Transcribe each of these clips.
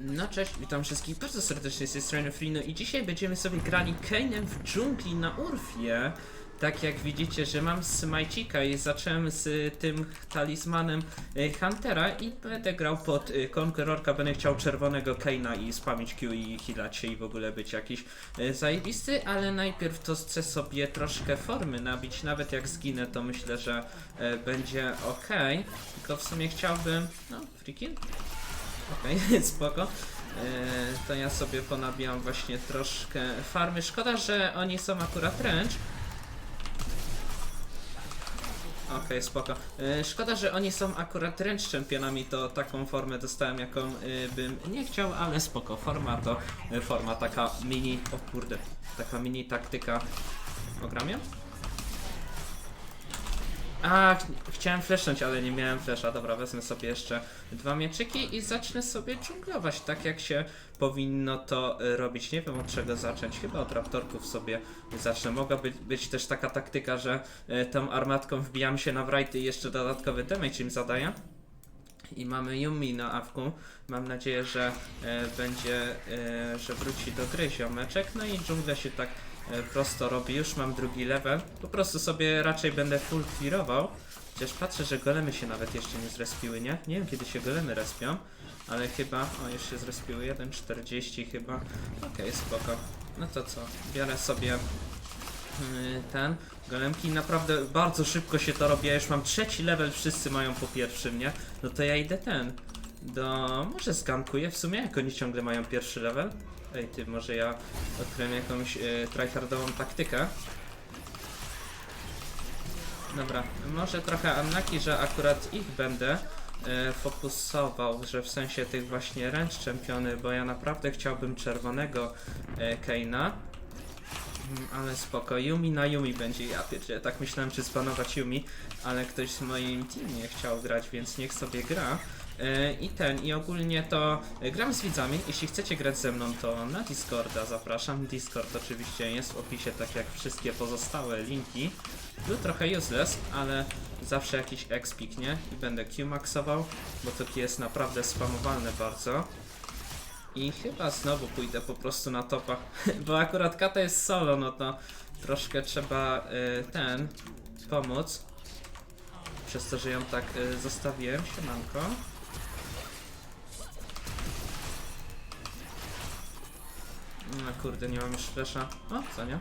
No cześć, witam wszystkich bardzo serdecznie z tej strony Frino i dzisiaj będziemy sobie grali Kane'em w dżungli na Urfie. Tak jak widzicie, że mam Smajcika i zacząłem z tym talizmanem y, Huntera i będę grał pod y, Conquerorka, będę chciał czerwonego Kane'a i spamić Q i healać się i w ogóle być jakiś y, zajebisty, ale najpierw to chcę sobie troszkę formy nabić, nawet jak zginę to myślę, że y, będzie ok. Tylko w sumie chciałbym... no, freaking? Okej, spoko. E, to ja sobie ponabijam właśnie troszkę farmy. Szkoda, że oni są akurat ręcz. Okej, spoko. E, szkoda, że oni są akurat ręcz czempionami, to taką formę dostałem, jaką e, bym nie chciał, ale spoko. Forma to forma taka mini, o kurde, taka mini taktyka. Ogram? A, ch- chciałem flashnąć, ale nie miałem flasha. Dobra, wezmę sobie jeszcze dwa mieczyki i zacznę sobie dżunglować, tak jak się powinno to y, robić. Nie wiem od czego zacząć, chyba od raptorków sobie zacznę. Mogła być, być też taka taktyka, że y, tą armatką wbijam się na wrighty i jeszcze dodatkowy damage im zadaję. I mamy Yumi na awku. Mam nadzieję, że e, będzie, e, że wróci do gry ziomeczek. No i dżunglę się tak e, prosto robi. Już mam drugi level. Po prostu sobie raczej będę full clearował. Chociaż patrzę, że golemy się nawet jeszcze nie zrespiły, nie? Nie wiem kiedy się golemy respią. Ale chyba, o już się zrespiły 1.40 chyba. Okej, spoko. No to co? Biorę sobie ten golemki naprawdę bardzo szybko się to robi. Ja już mam trzeci level, wszyscy mają po pierwszym, nie? No to ja idę ten. Do. Może skankuję w sumie, jak oni ciągle mają pierwszy level. Ej, ty, może ja odkryłem jakąś yy, tryhardową taktykę. Dobra, może trochę unlucky, że akurat ich będę e, fokusował, że w sensie tych właśnie ręcz czempiony, bo ja naprawdę chciałbym czerwonego e, Keina. Mm, Ale spoko, Yumi na Yumi będzie, ja pierdzie, tak myślałem czy spanować Yumi, ale ktoś z moim teamie chciał grać, więc niech sobie gra. E, I ten, i ogólnie to e, gram z widzami, jeśli chcecie grać ze mną to na Discorda zapraszam, Discord oczywiście jest w opisie tak jak wszystkie pozostałe linki. Był trochę useless, ale zawsze jakiś expik, nie? I będę Q-maxował, bo to jest naprawdę spamowalne bardzo. I chyba znowu pójdę po prostu na topa, bo akurat kata jest solo, no to troszkę trzeba y, ten pomóc. Przez to, że ją tak y, zostawiłem, siemanko. No kurde, nie mam już flesza. O, co nie?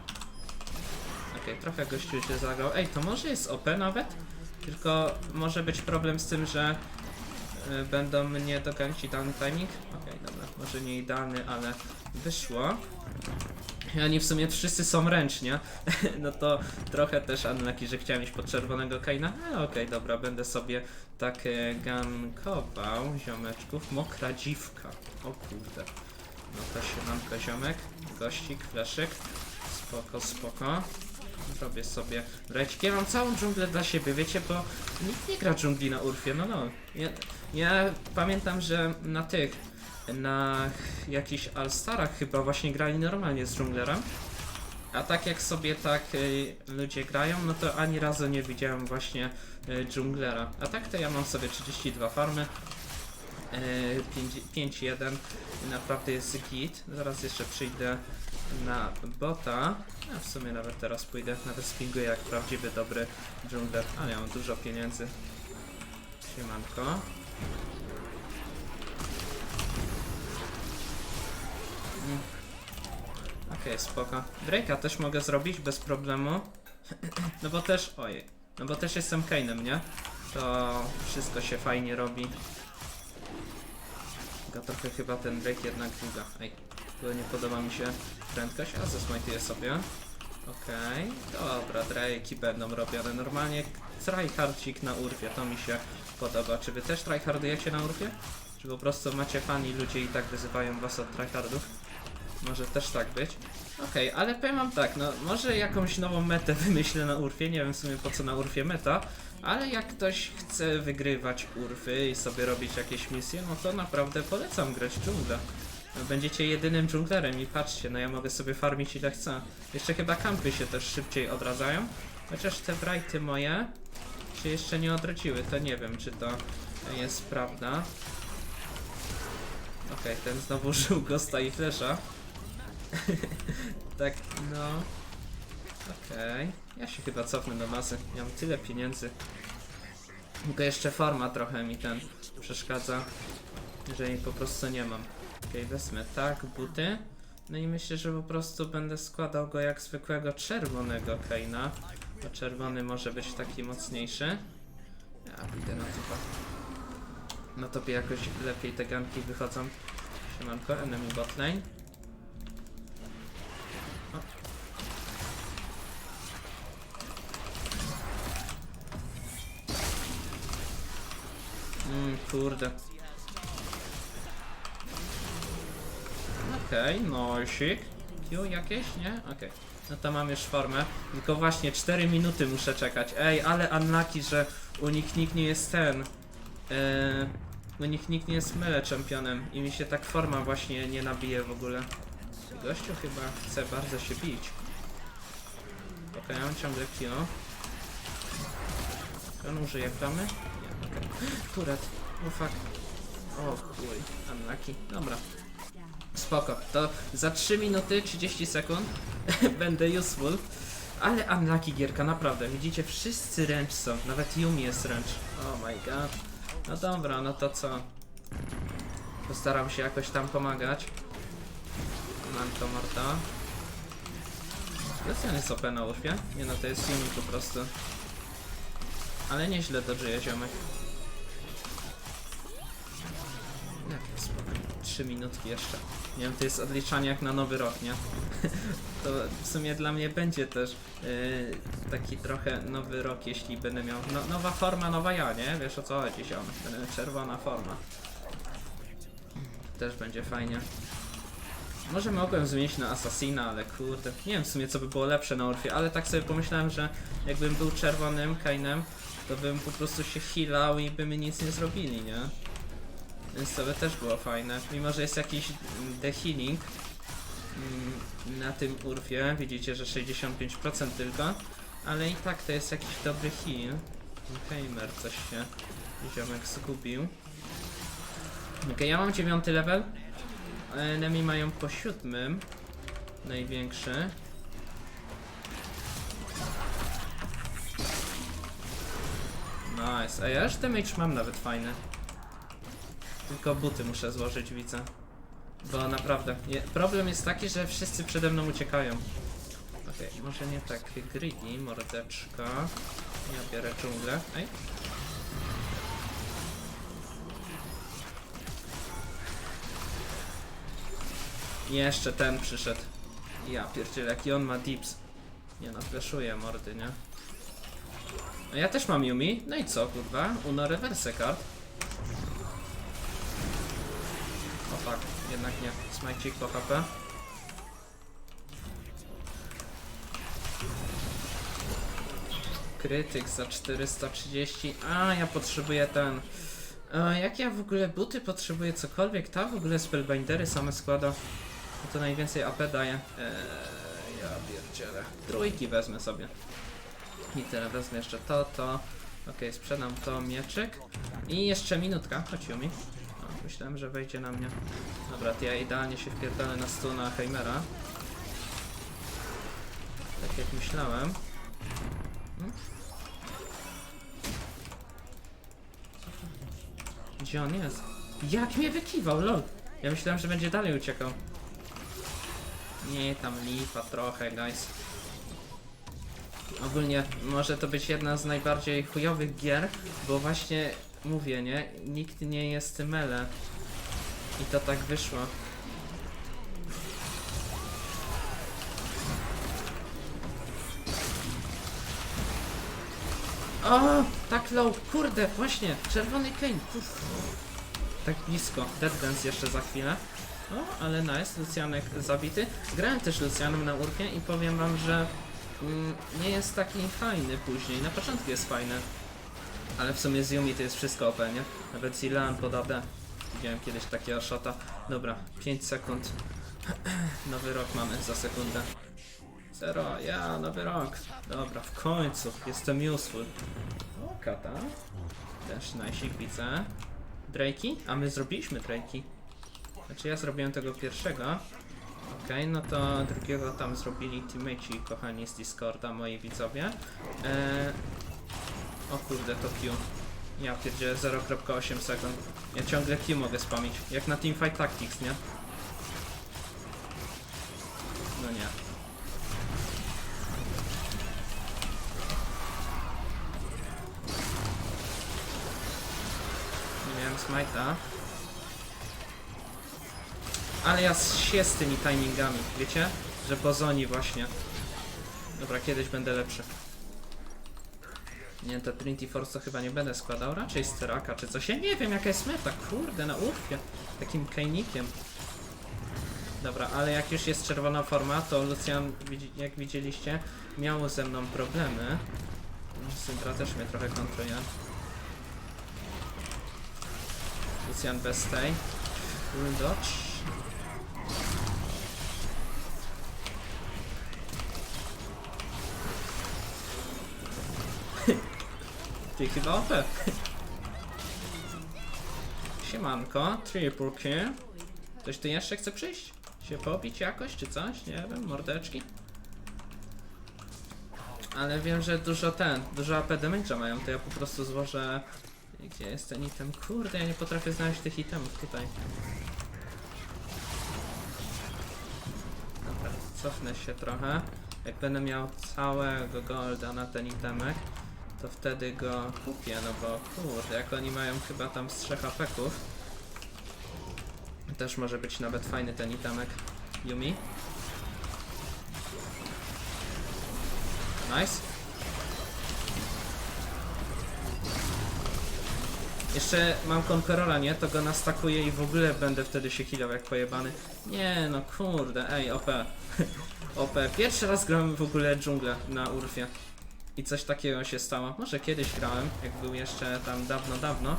Okej, trochę gościu się zagrał. Ej, to może jest OP nawet? Tylko może być problem z tym, że y, będą mnie doganić idealny timing. Okej, dobra, może nie idealny, ale wyszło. I oni w sumie wszyscy są ręcznie, no to trochę też unlucky, że chciałem iść pod czerwonego Kaina. Ale okej, dobra, będę sobie tak e, gankował ziomeczków. Mokra dziwka. O kurde. No to się mam ziomek, gościk, fleszyk. Spoko, spoko. Robię sobie brajcik. Ja mam całą dżunglę dla siebie, wiecie, bo nikt nie gra dżungli na Urfie, no no. Ja, ja pamiętam, że na tych, na jakichś All-Starach chyba właśnie grali normalnie z dżunglerem. A tak jak sobie tak y, ludzie grają, no to ani razu nie widziałem właśnie y, dżunglera. A tak to ja mam sobie 32 farmy. y, 5-1 i naprawdę jest git. Zaraz jeszcze przyjdę na bota. A w sumie nawet teraz pójdę, nawet spinguję jak prawdziwy dobry dżungler. Ale ja mam dużo pieniędzy. Siemanko. Okej, spoko. Drake'a też mogę zrobić bez problemu. No bo też, ojej. No bo też jestem Kane'em, nie? To wszystko się fajnie robi. Tylko trochę chyba ten Drake jednak długa. Ej, to nie podoba mi się prędkość, a zasmajtuję sobie. Okej, dobra, Drake'i będą robione normalnie. Tryhardcik na urfie, to mi się podoba. Czy wy też tryhardujecie na urfie? Czy po prostu macie fani, ludzie i tak wyzywają was od tryhardów? Może też tak być. Okej, ale powiem wam tak, no może jakąś nową metę wymyślę na Urfie, nie wiem w sumie po co na Urfie meta, ale jak ktoś chce wygrywać Urfy i sobie robić jakieś misje, no to naprawdę polecam grać dżunglę. No, Będziecie jedynym dżunglerem i patrzcie, no ja mogę sobie farmić ile chcę. Jeszcze chyba kampy się też szybciej odradzają, chociaż te brighty moje się jeszcze nie odrodziły, to nie wiem czy to jest prawda. Okej, ten znowu użył Ghosta i Flesza. tak, no. Okej. Ja się chyba cofnę do masy. Mam tyle pieniędzy. Tylko jeszcze forma trochę mi ten przeszkadza. Że jej po prostu nie mam. Okej, wezmę tak, buty. No i myślę, że po prostu będę składał go jak zwykłego czerwonego Keina. Bo czerwony może być taki mocniejszy. Ja pójdę na topa. Na topie jakoś lepiej te ganki wychodzą. Siemanko, enemy botlane. Kurde. Okej, okay, nosik. Q jakieś, nie? Okej. No to mam już formę. Tylko właśnie 4 minuty muszę czekać. Ej, ale unlucky, że u nich nikt nie jest ten. Eee, u nich nikt nie jest mele czempionem i mi się tak forma właśnie nie nabije w ogóle. Gościu chyba chce bardzo się bić. Okej, mam ciągle. Czy on użyje plamy? Nie, okej. Turet. Oh fuck. O chuj, unlucky. Dobra. Spoko, to za 3 minuty 30 sekund będę useful. Ale unlucky gierka, naprawdę. Widzicie, wszyscy wręcz są. Nawet Yumi jest wręcz. Oh my god. No dobra, no to co? Postaram się jakoś tam pomagać. Mam to morta. Lucian jest OP na urfie? Nie no, to jest Yumi po prostu. Ale nieźle to żyje ziomek. Spokojnie. 3 minutki jeszcze. Nie wiem, to jest odliczanie jak na nowy rok, nie? to w sumie dla mnie będzie też yy, taki trochę nowy rok, jeśli będę miał no, nowa forma, nowa ja, nie? Wiesz o co chodzi, ziom? Czerwona forma. Też będzie fajnie. Może mogłem zmienić na Assassina, ale kurde, nie wiem w sumie co by było lepsze na Orfie, ale tak sobie pomyślałem, że jakbym był czerwonym Kainem, to bym po prostu się healał i by mi nic nie zrobili, nie? Więc to by też było fajne. Mimo, że jest jakiś mm, the healing mm, na tym urfie, widzicie, że 65% tylko, ale i tak to jest jakiś dobry heal. Heimer coś się ziomek zgubił. Ok, ja mam dziewiąty level. Enemy mają po siódmym. Największy. Nice. A ja już damage mam nawet fajny. Tylko buty muszę złożyć, widzę. Bo naprawdę, problem jest taki, że wszyscy przede mną uciekają. Okej, może nie tak greedy, mordeczka. Ja biorę dżunglę. Ej. Jeszcze ten przyszedł. Ja pierdzielę, jaki on ma dips. Nie no, mordy, nie? A ja też mam Yumi. No i co, kurwa? Uno reverse card. Fuck, jednak nie. Smajcik po HP. Krytyk za 430. A, ja potrzebuję ten. A, jak ja w ogóle buty potrzebuję cokolwiek? Ta w ogóle spellbindery same składa. No to najwięcej AP daje. Eee, ja pierdzielę. Trójki wezmę sobie. I tyle, wezmę jeszcze to, to. Okej, sprzedam to, mieczyk. I jeszcze minutka, chodź mi. Myślałem, że wejdzie na mnie. Dobra, ja idealnie się wpierdolę na stół na Heimera. Tak jak myślałem. Hmm? Gdzie on jest? Jak mnie wykiwał, lol! Ja myślałem, że będzie dalej uciekał. Nie, tam lipa trochę, guys. Ogólnie może to być jedna z najbardziej chujowych gier, bo właśnie mówię, nie? Nikt nie jest mele. I to tak wyszło. O, tak low, kurde, właśnie, czerwony Kane, Uff. Tak blisko, Dead Dance jeszcze za chwilę. O, ale nice, Lucianek zabity. Grałem też Lucianem na urkę i powiem wam, że mm, nie jest taki fajny później. Na początku jest fajny. Ale w sumie z Yumi to jest wszystko OP, nie? Nawet Zilan pod AD. Widziałem kiedyś takiego shota. Dobra, 5 sekund. Nowy rok mamy za sekundę. Zero, ja, nowy rok. Dobra, w końcu. Jestem useful. O, kata. Też najsik widzę. Drake'i? A my zrobiliśmy Drake'i. Znaczy ja zrobiłem tego pierwszego. Okej, no to drugiego tam zrobili teammateci kochani z Discorda, moi widzowie. Eee, o kurde, to Q. Ja pierdzielę 0.8 sekund. Ja ciągle Q mogę spamić. Jak na Teamfight Tactics, nie? No nie. Nie miałem smite'a. Ale ja się z tymi timingami, wiecie? Że po zoni właśnie. Dobra, kiedyś będę lepszy. Nie, to Trinity Force to chyba nie będę składał, raczej Steraka czy coś. Ja nie wiem jaka jest meta, kurde, na urfie. Takim kajnikiem. Dobra, ale jak już jest czerwona forma, to Lucian, jak widzieliście, miał ze mną problemy. Syndra też mnie trochę kontruje. Lucian bez tej. Dodge. Ty chyba OP. Siemanko, triple kill. Ktoś tu jeszcze chce przyjść? Się pobić jakoś, czy coś? Nie wiem, mordeczki? Ale wiem, że dużo ten, dużo AP damage'a mają, to ja po prostu złożę... Gdzie jest ten item? Kurde, ja nie potrafię znaleźć tych itemów tutaj. Dobra, cofnę się trochę. Jak będę miał całego golda na ten itemek, to wtedy go kupię, no bo kurde, jak oni mają chyba tam z trzech apeków, też może być nawet fajny ten itemek. Yumi. Nice. Jeszcze mam Conquerora, nie? To go nastakuję i w ogóle będę wtedy się healał jak pojebany. Nie no, kurde, ej, OP. OP. Pierwszy raz grałem w ogóle dżunglę na Urfie. I coś takiego się stało. Może kiedyś grałem, jak był jeszcze tam dawno, dawno.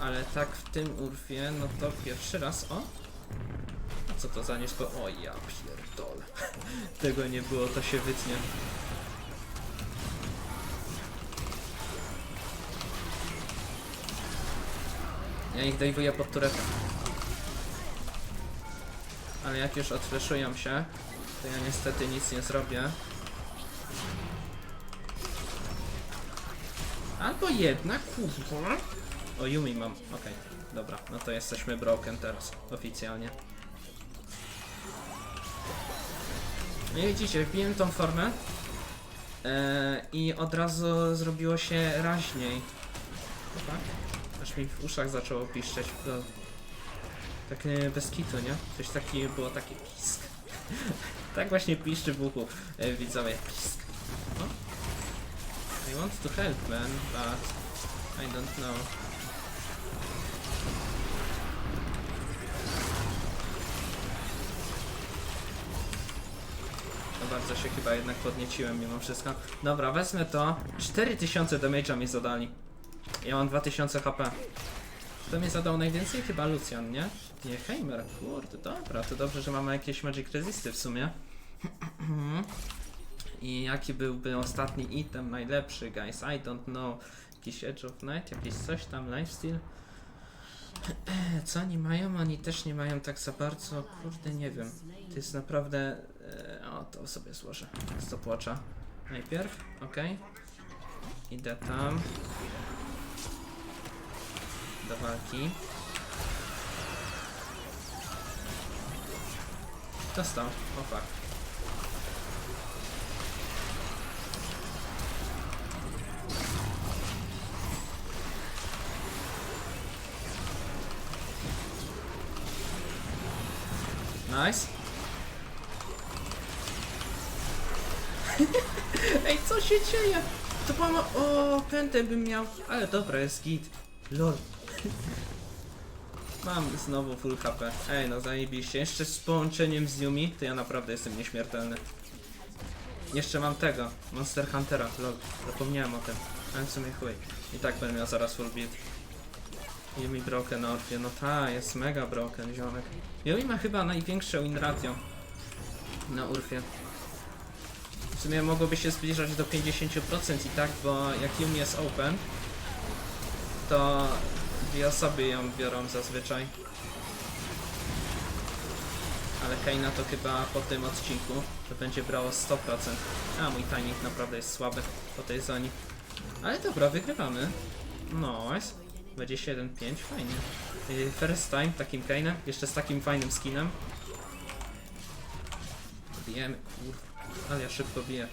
Ale tak w tym Urfie, no to pierwszy raz, o. Co to za nisko? O ja pierdolę. Tego nie było, to się wytnie. Ja ich dajwuję pod turetę. Ale jak już odfleszują się, to ja niestety nic nie zrobię. Albo jednak, kurwa. O, Yumi mam. Okej, dobra. No to jesteśmy broken teraz, oficjalnie. No i widzicie, wbiłem tą formę e, i od razu zrobiło się raźniej. Tak? Aż mi w uszach zaczęło piszczeć. To, tak e, bez kitu, nie? Coś taki, było taki pisk. tak właśnie piszczy w uchu, e, widzowie. Pisk. I want to help, man, but I don't know. No bardzo się chyba jednak podnieciłem mimo wszystko. Dobra, wezmę to. 4000 damage'a mi zadali. Ja mam 2000 HP. Kto mi zadał najwięcej? Chyba Lucian, nie? Nie, Heimer. Kurde, dobra, to dobrze, że mamy jakieś Magic Resisty w sumie. I jaki byłby ostatni item najlepszy, guys? I don't know. Jakiś Edge of Night, jakiś coś tam, Lifesteal. Co oni mają? Oni też nie mają tak za bardzo. Kurde, nie wiem. To jest naprawdę. E, o, to sobie złożę. Stopwatcha. Najpierw, ok. Idę tam. Do walki. Dostał. O Nice. Ej, co się dzieje? To mama... O, pętę bym miał. Ale dobra, jest git. Lol. Mam znowu full HP. Ej, no zajebiście. Jeszcze z połączeniem z Yumi, to ja naprawdę jestem nieśmiertelny. Jeszcze mam tego, Monster Huntera, lol. Zapomniałem o tym. Ale w sumie chuj. I tak będę miał zaraz full build. Yumi broken Orfie. No ta, jest mega broken, ziomek. Yumi ma chyba największe win ratio na Urfie. W sumie mogłoby się zbliżać do 50% i tak, bo jak Yumi jest open, to dwie osoby ją biorą zazwyczaj. Kaina to chyba po tym odcinku to będzie brało 100%. A mój timing naprawdę jest słaby po tej zoni. Ale dobra, wygrywamy. Nice. 21-5, fajnie. Yy, First time takim Kainem, jeszcze z takim fajnym skinem. Bijemy, kurwa. Ale ja szybko biję.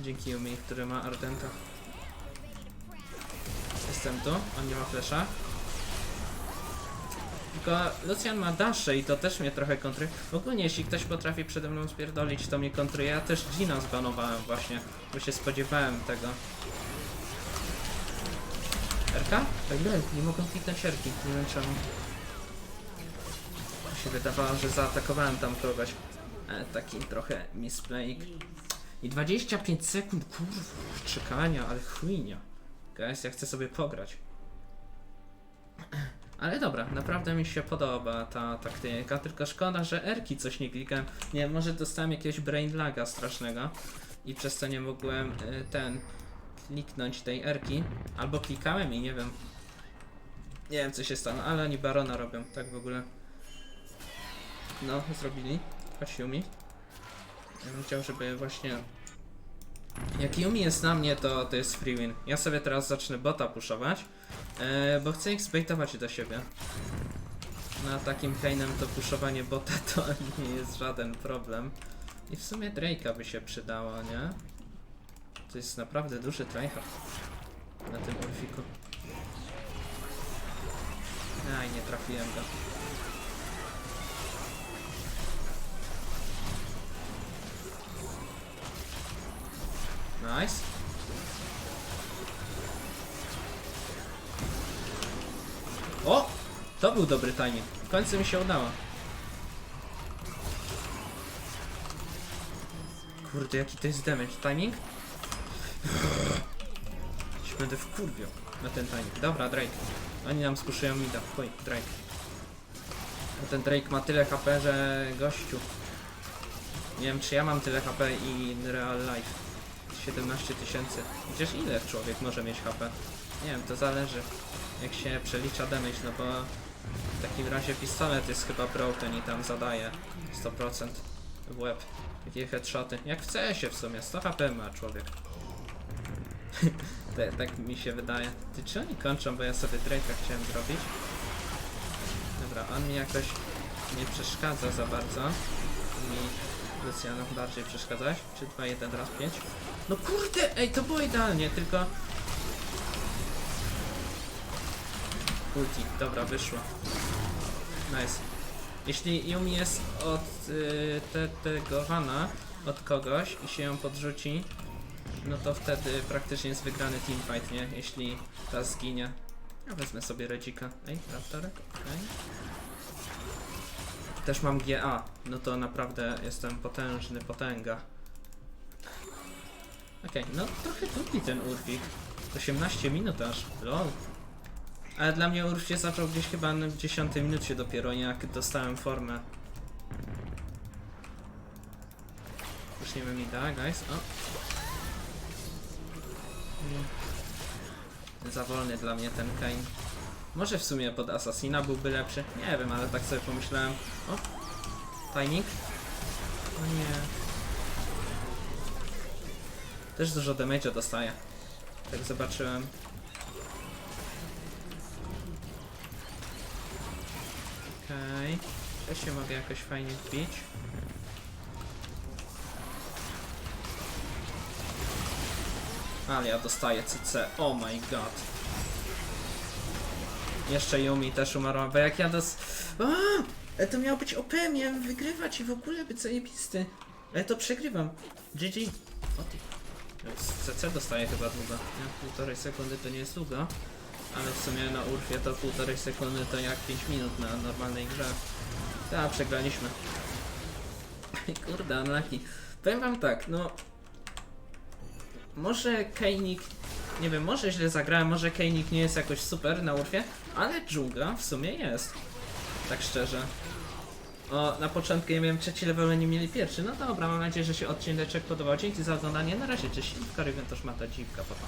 Dzięki Yumi, który ma Ardenta. Jestem tu, on nie ma flesza. Tylko Lucian ma dasze i to też mnie trochę kontry. Ogólnie jeśli ktoś potrafi przede mną spierdolić, to mnie kontruje. Ja też Gina zbanowałem właśnie, bo się spodziewałem tego. Erka? Tak był, nie mogą kliknąć Erki, nie wiem czemu. Mi się wydawało, że zaatakowałem tam kogoś. E, taki trochę misplayik. I 25 sekund, kurwa, czekania, ale chujnia. Guys, ja chcę sobie pograć. Ale dobra, naprawdę mi się podoba ta taktyka, tylko szkoda, że Erki coś nie klikałem. Nie, może dostałem jakiegoś brain laga strasznego i przez to nie mogłem y, ten kliknąć tej Erki. Albo klikałem i nie wiem. Nie wiem co się stało, ale oni Barona robią, tak w ogóle. No, zrobili. Chodź Yumi. Ja bym chciał, żeby właśnie... Jak Yumi jest na mnie, to to jest free win. Ja sobie teraz zacznę bota puszować, e, bo chcę ich zbejtować do siebie. Na takim Kainem to puszowanie bota to nie jest żaden problem. I w sumie Drake'a by się przydało, nie? To jest naprawdę duży tryhard na tym Orfiku. Aj, nie trafiłem go. Nice. O! To był dobry timing. W końcu mi się udało. Kurde, jaki to jest damage. Timing? Będę wkurwiał na ten timing. Dobra, Drake. Oni nam skuszują mida. Chuj, Drake. Bo ten Drake ma tyle HP, że gościu. Nie wiem, czy ja mam tyle HP i real life. 17 tysięcy. Gdzież ile człowiek może mieć HP? Nie wiem, to zależy jak się przelicza damage, no bo w takim razie pistolet jest chyba broken i tam zadaje 100% w łeb. Takie headshoty. Jak w CS-ie w sumie, 100 HP ma człowiek. Te, tak mi się wydaje. Ty czy oni kończą, bo ja sobie Drake'a chciałem zrobić? Dobra, on mi jakoś nie przeszkadza za bardzo. Mi Luciano bardziej przeszkadzać. Czy 2, 1, raz 5? No kurde, ej, to było idealnie, tylko... Ulti, dobra, wyszło. Nice. Jeśli Yumi jest od y, te, tego Vana, od kogoś i się ją podrzuci, no to wtedy praktycznie jest wygrany teamfight, nie? Jeśli ta zginie. Ja wezmę sobie Redzika. Ej, Raptorek, okej. Też mam GA, no to naprawdę jestem potężny, potęga. Okej, no trochę długi ten Urwik. 18 minut aż, lol. Ale dla mnie Urf się zaczął gdzieś chyba w 10 minucie dopiero, jak dostałem formę. Już nie wiem mi da, guys. O. Nie. Za wolny dla mnie ten Kane. Może w sumie pod Assassina byłby lepszy. Nie wiem, ale tak sobie pomyślałem. O! Timing? O nie. Też dużo damage'a dostaje. Tak zobaczyłem. Okej. Okay. Ja się mogę jakoś fajnie wbić. Ale ja dostaję CC. Oh my god. Jeszcze Yumi też umarła, bo jak ja dos... Ale to miało być OP, miałem wygrywać i w ogóle być zajebisty. Ale to przegrywam. GG. O ty. CC dostaję chyba długo. Nie? Półtorej sekundy to nie jest długo. Ale w sumie na Urfie to półtorej sekundy to jak 5 minut na normalnej grze. Tak, przegraliśmy. Kurde, unlucky. Powiem wam tak, no... Może Keinik... Nie wiem, może źle zagrałem, może Keinik nie jest jakoś super na Urfie, ale dżungla w sumie jest. Tak szczerze. O, na początku ja miałem trzeci level, oni mieli pierwszy. No dobra, mam nadzieję, że się odcinek podobał. Dzięki za oglądanie. Na razie, cześć. Karigen to szmata dziwka, papa.